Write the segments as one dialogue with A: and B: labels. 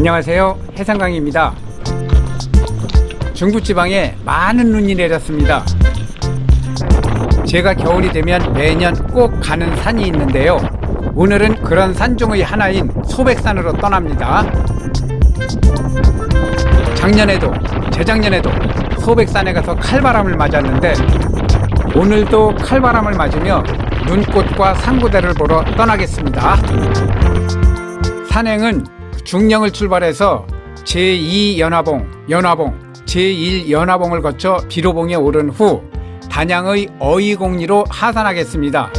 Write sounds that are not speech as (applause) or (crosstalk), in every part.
A: 안녕하세요. 해상강입니다. 중부지방에 많은 눈이 내렸습니다. 제가 겨울이 되면 매년 꼭 가는 산이 있는데요. 오늘은 그런 산 중의 하나인 소백산으로 떠납니다. 작년에도 재작년에도 소백산에 가서 칼바람을 맞았는데 오늘도 칼바람을 맞으며 눈꽃과 상구대를 보러 떠나겠습니다. 산행은 중령을 출발해서 제2연화봉, 연화봉, 제1연화봉을 거쳐 비로봉에 오른 후 단양의 어이공리로 하산하겠습니다.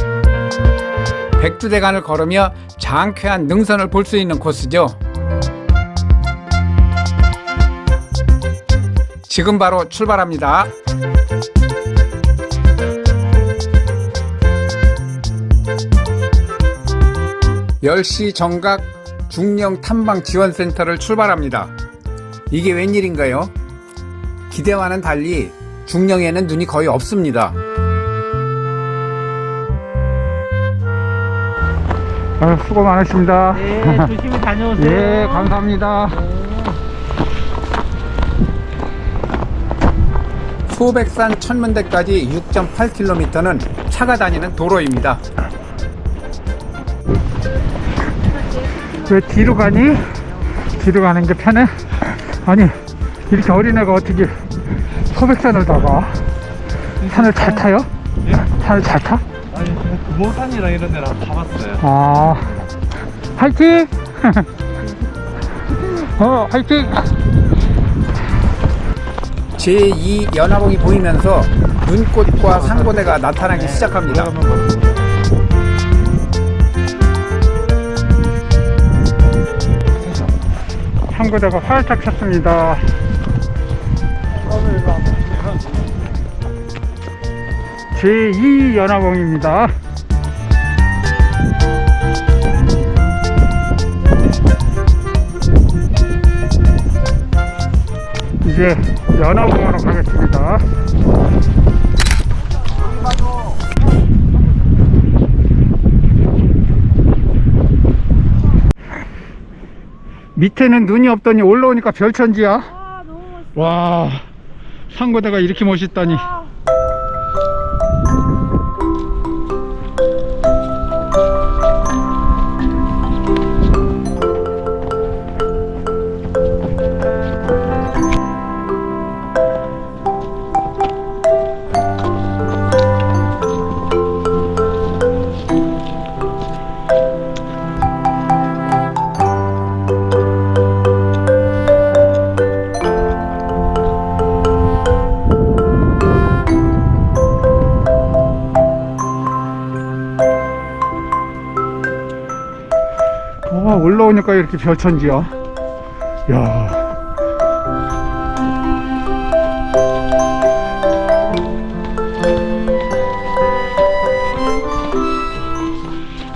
A: 백두대간을 걸으며 장쾌한 능선을 볼 수 있는 코스죠. 지금 바로 출발합니다. (10시) 정각 중령 탐방 지원센터를 출발합니다. 이게 웬일인가요? 기대와는 달리 중령에는 눈이 거의 없습니다. 아, 수고 많으십니다.
B: 네, 조심히 다녀오세요. (laughs)
A: 예, 감사합니다. 소백산 천문대까지 6.8km는 차가 다니는 도로입니다.
C: 왜 뒤로 가니? 뒤로 가는 게 편해? 아니 이렇게 어린애가 어떻게 소백산을 다 가? 산을 잘 타요?
B: 예?
C: 산을 잘 타?
B: 아니, 금호산이랑 이런 데랑 가봤어요.
C: 아 화이팅! (laughs) 어 화이팅!
A: 제2연화봉이 보이면서 눈꽃과 상고대가 나타나기 시작합니다.
C: 상고대가 활짝 폈습니다. 제2연화봉입니다. 이제 연화봉으로 가겠습니다 밑에는 눈이 없더니 올라오니까 별천지야.
D: 아.
C: 와 상고대가 이렇게 멋있다니 올라오니까 이렇게 별천지야. 야.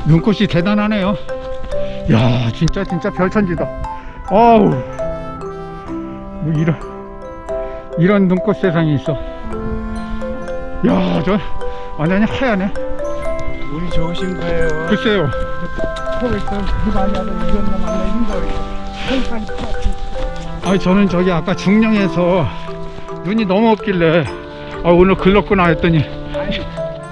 C: 눈꽃이 대단하네요. 야 진짜 진짜 별천지다. 어우. 뭐 이런 이런 눈꽃 세상이 있어. 야 저 완전히 하얗네
B: 운이 좋으신 거예요.
C: 글쎄요 아니 저는 저기 아까 중령에서 눈이 너무 없길래 아 오늘 글렀구나 했더니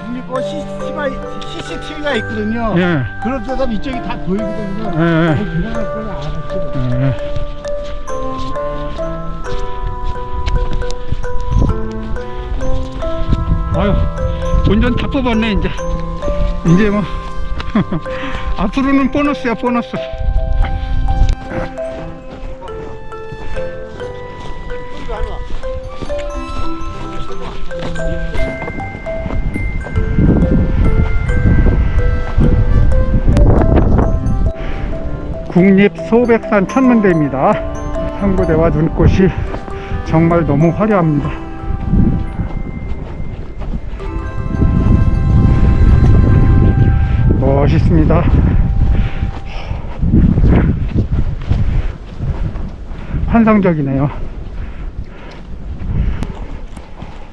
E: 국립고 CCTV가, CCTV가 있거든요.
C: 예,
E: 그럴 때도 이쪽이 다 보이거든요.
C: 예, 예,
E: 걸 알았어요.
C: 예. 아유 운전 다 뽑았네 이제 이제 뭐 (laughs) 앞으로는 보너스야 보너스 국립 소백산 천문대입니다. 상고대와 눈꽃이 정말 너무 화려합니다. 멋있습니다. 환상적이네요.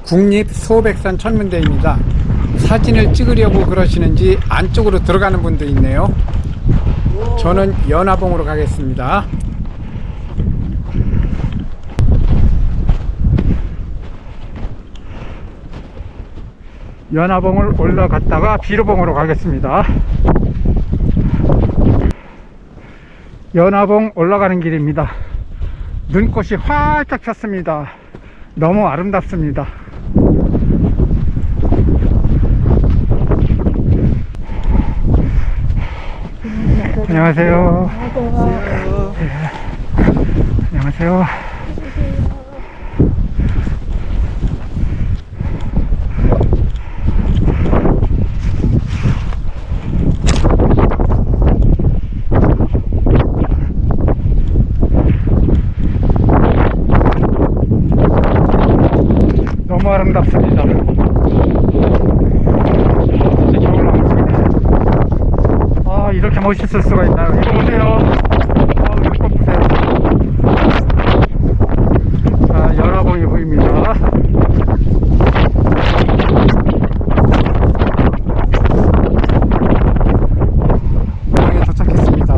A: 국립 소백산 천문대입니다. 사진을 찍으려고 그러시는지 안쪽으로 들어가는 분도 있네요. 저는 연화봉으로 가겠습니다.
C: 연화봉을 올라갔다가 비로봉으로 가겠습니다. 연화봉 올라가는 길입니다. 눈꽃이 활짝 폈습니다. 너무 아름답습니다. 안녕하세요. 네. 안녕하세요. 너무 아름답 습니다. 진짜 올라왔습니다. 아 이렇게 멋있을 수가 있나요? 이거 보세요. 아 눈꽃 보세요. 자 연화봉이 보입니다. 봉에 도착했습니다.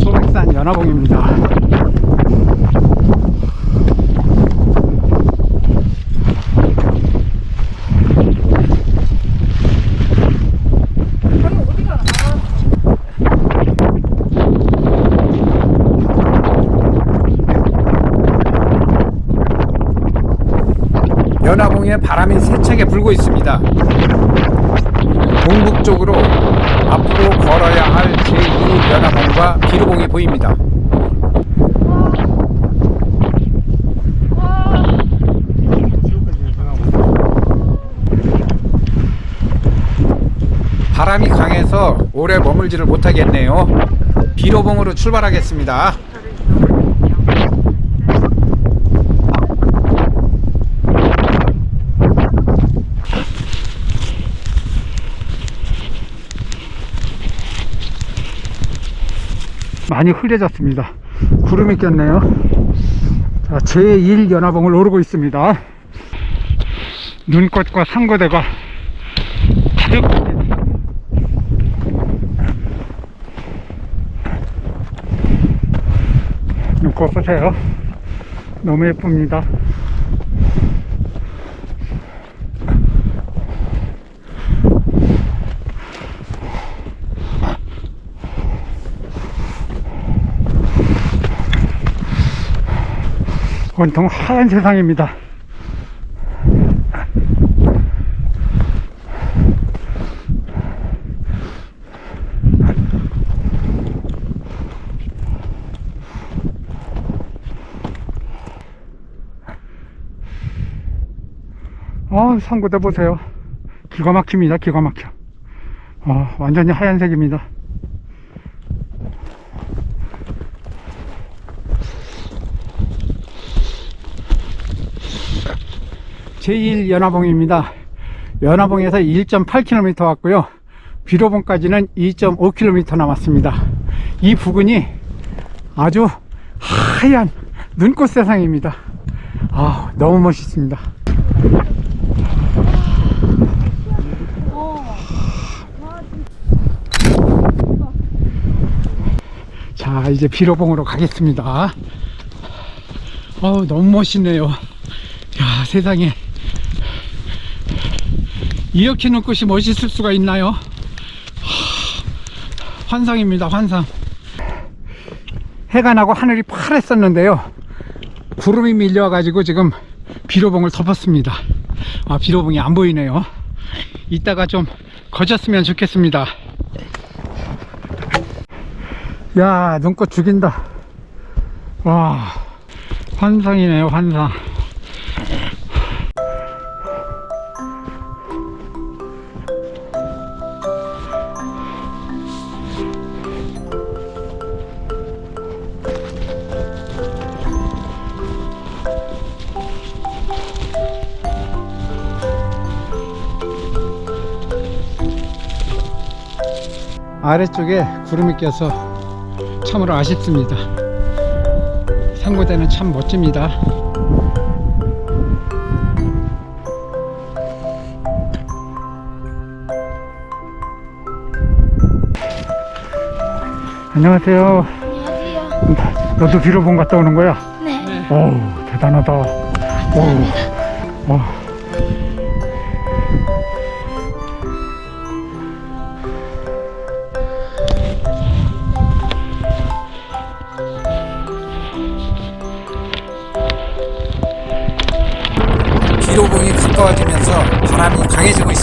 C: 소백산 연화봉입니다.
A: 연화봉에 바람이 세차게 불고 있습니다. 동북쪽으로 앞으로 걸어야 할 제2 연화봉과 비로봉이 보입니다. 바람이 강해서 오래 머물지를 못하겠네요. 비로봉으로 출발하겠습니다.
C: 많이 흐려졌습니다. 구름이 꼈네요. 자, 제1 연화봉을 오르고 있습니다. 눈꽃과 상고대가 가득합니다. 눈꽃 보세요. 너무 예쁩니다. 온통 하얀 세상입니다. 아, 상고대 보세요. 기가 막힙니다. 기가 막혀. 아, 완전히 하얀색입니다. 제1 연화봉입니다. 연화봉에서 1.8km 왔고요. 비로봉까지는 2.5km 남았습니다. 이 부근이 아주 하얀 눈꽃 세상입니다. 아, 너무 멋있습니다. 자, 이제 비로봉으로 가겠습니다. 어우, 너무 멋있네요. 야, 세상에. 이렇게 눈꽃이 멋있을 수가 있나요? 하, 환상입니다, 환상. 해가 나고 하늘이 파랬었는데요. 구름이 밀려 가지고 지금 비로봉을 덮었습니다. 아, 비로봉이 안 보이네요. 이따가 좀 거쳤으면 좋겠습니다. 야, 눈꽃 죽인다. 와, 환상이네요, 환상. 아래쪽에 구름이 껴서 참으로 아쉽습니다. 상고대는 참 멋집니다. 안녕하세요.
D: 안녕하세요.
C: 너도 비로봉 갔다 오는 거야?
D: 네.
C: 어우, 대단하다. 어우, 어.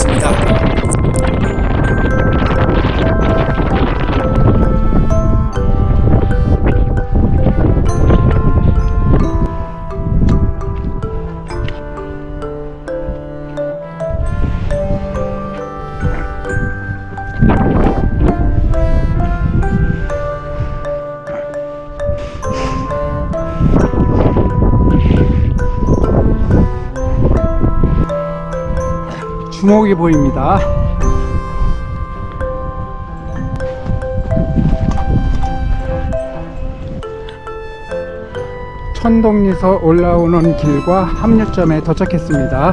A: 강
C: 주먹이 보입니다. 천동리서 올라오는 길과 합류점에 도착했습니다.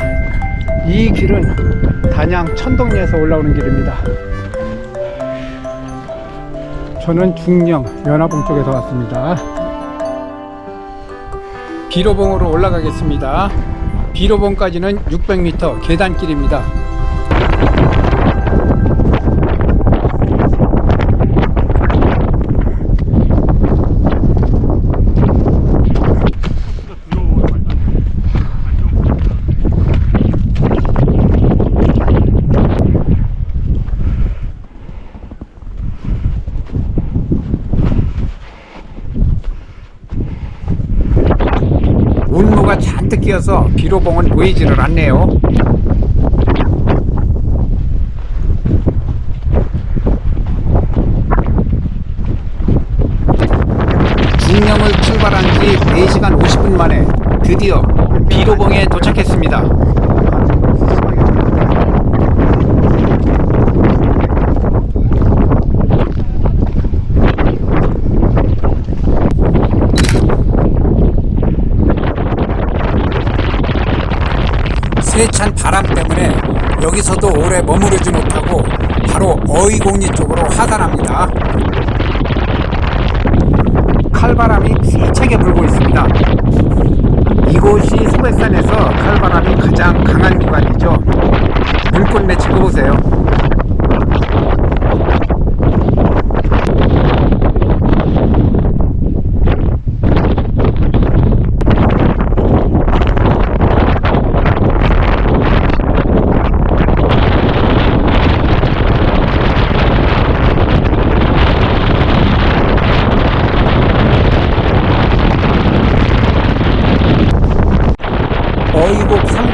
C: 이 길은 단양 천동리에서 올라오는 길입니다. 저는 중령 연화봉 쪽에서 왔습니다. 비로봉으로 올라가겠습니다. 비로봉까지는 600m 계단길입니다.
A: 운무가 잔뜩 끼어서 비로봉은 보이지를 않네요. 중령을 출발한 지 4시간 50분 만에 드디어 비로봉에 도착했습니다. 세찬 바람 때문에 여기서도 오래 머무르지 못하고 바로 어이공리 쪽으로 하산합니다. 칼바람이 세차게 불고 있습니다. 이곳이 소백산에서 칼바람이 가장 강한 구간이죠. 눈꽃내 찍어보세요.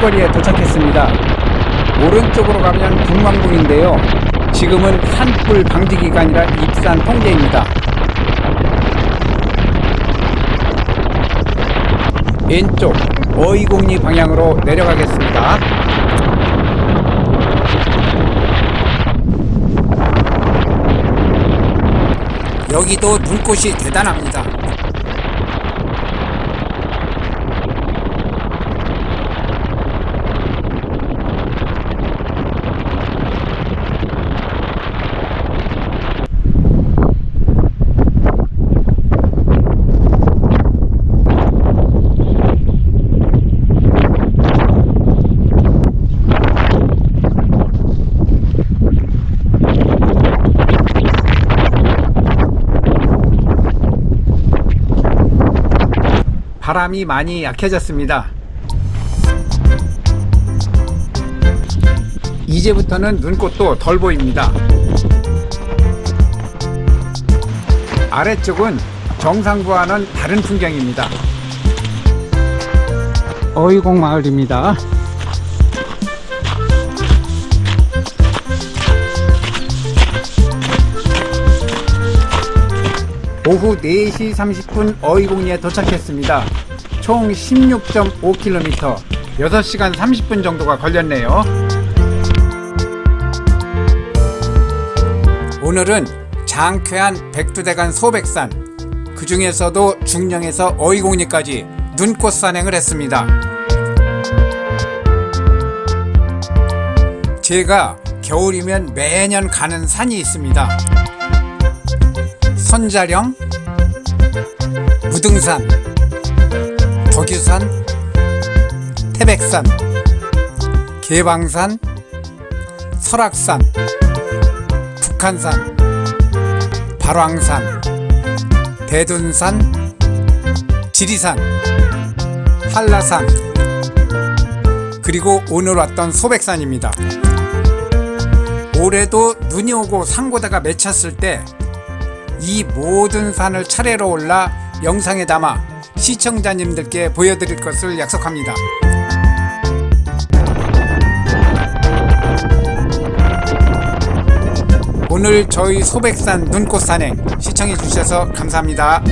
A: 삼거리에 도착했습니다. 오른쪽으로 가면 북망봉인데요. 지금은 산불 방지 기간이라 입산 통제입니다. 왼쪽 어이곡리 방향으로 내려가겠습니다. 여기도 눈꽃이 대단합니다. 바람이 많이 약해졌습니다. 이제부터는 눈꽃도 덜 보입니다. 아래쪽은 정상부와는 다른 풍경입니다.
C: 어이곡 마을입니다.
A: 오후 4시 30분 어이공리에 도착했습니다. 총 16.5km, 6시간 30분 정도가 걸렸네요. 오늘은 장쾌한 백두대간 소백산, 그 중에서도 중령에서 어이공리까지 눈꽃 산행을 했습니다. 제가 겨울이면 매년 가는 산이 있습니다. 선자령, 무등산, 덕유산, 태백산, 개방산, 설악산, 북한산, 발왕산, 대둔산, 지리산, 한라산, 그리고 오늘 왔던 소백산입니다. 올해도 눈이 오고 산고다가 맺혔을 때 이 모든 산을 차례로 올라 영상에 담아 시청자님들께 보여드릴 것을 약속합니다. 오늘 저희 소백산 눈꽃 산행 시청해 주셔서 감사합니다.